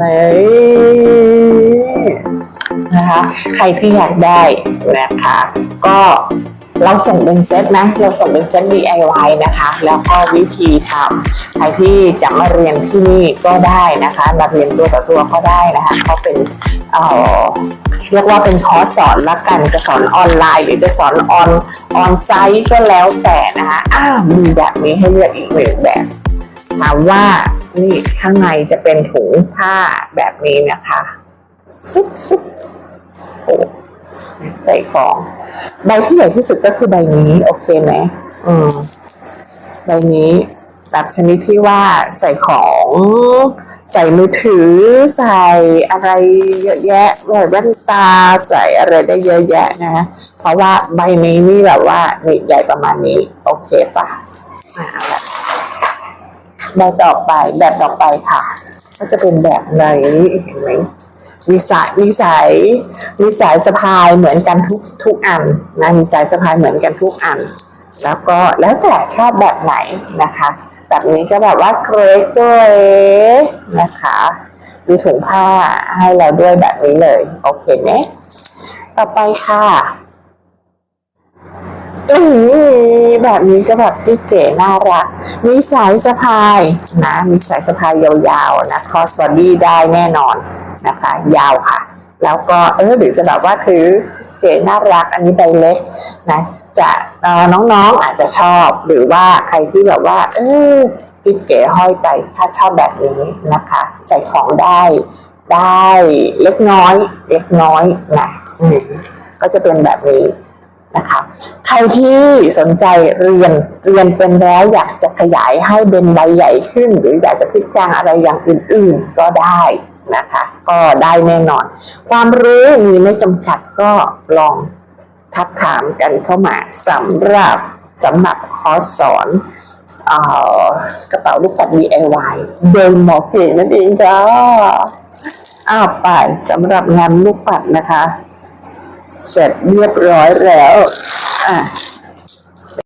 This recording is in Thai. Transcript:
นี่นะคะ ใครที่อยากได้นะคะ ก็เราส่งเป็นเซตนะ เราส่งเป็นเซต DIY นะคะ แล้วก็วิธีทำใครที่จะมาเรียนที่นี่ก็ได้นะคะ มาเรียนตัวต่อตัวก็ได้นะคะเขาเป็นเอ่อเรียกว่าเป็นคอร์สสอนละกัน จะสอนออนไลน์ หรือจะสอนออนออนไซต์ก็แล้วแต่นะคะอ้ามีแบบนี้ให้เลือกอีกหนึ่งแบบ ถามว่า นี่ข้างในจะเป็นถุงผ้าแบบนี้นะคะ ซุบซุบโอ้ใส่ของ ใบที่ใหญ่ที่สุดก็คือใบนี้ โอเคไหมอืมใบนี้แบบชนิดที่ว่าใส่ของใส่มือถือ ใส่อะไรเยอะแยะใส่แว่นตาใส่อะไรได้เยอะแยะนะ เพราะว่าใบนี้นี่แบบว่านี่ใหญ่ประมาณนี้ โอเคปะอ่า เอาละแบบต่อไปแบบต่อไปค่ะ ก็จะเป็นแบบไหนเห็นไหมมีสายมีสายมีสายสะพายเหมือนกันทุกทุกอันนะมีสายสะพายเหมือนกันทุกอัน แล้วก็แล้วแต่ชอบแบบไหนนะคะ แบบนี้ก็แบบว่าเกรดด้วยนะคะมีถุงผ้าให้เราด้วยแบบนี้เลย โอเคไหมต่อไปค่ะ อืมแบบนี้ก็แบบที่เก๋น่ารัก มีสายสะพายนะ มีสายสะพายยาวๆนะ cross body ได้แน่นอนนะคะ ยาวค่ะ แล้วก็เออหรือจะแบบว่าถือเก๋น่ารักอันนี้ใบเล็กนะจะเออน้องๆอาจจะชอบหรือว่าใครที่แบบว่า เออพี่เก๋ห้อยไปถ้าชอบแบบนี้นะคะ ใส่ของได้ได้เล็กน้อย เล็กน้อยนะก็จะเป็นแบบนี้ นะคะใครที่สนใจเรียนเรียนเป็นแล้วอยากจะขยายให้เป็นใบใหญ่ขึ้น หรืออยากจะพลิกแปลงอะไรอย่างอื่น ๆ ก็ได้นะคะ ก็ได้แน่นอน ความรู้มีไม่จำกัดก็ลองทักถามกันเข้ามาสำหรับสำหรับคอร์สสอนออกระเป๋าลูกปัด DIY โดยหมอเก๋นั่นเองค่ะอ้าวไปสำหรับงานลูกปัดนะคะ เสร็จเรียบร้อยแล้ว อะ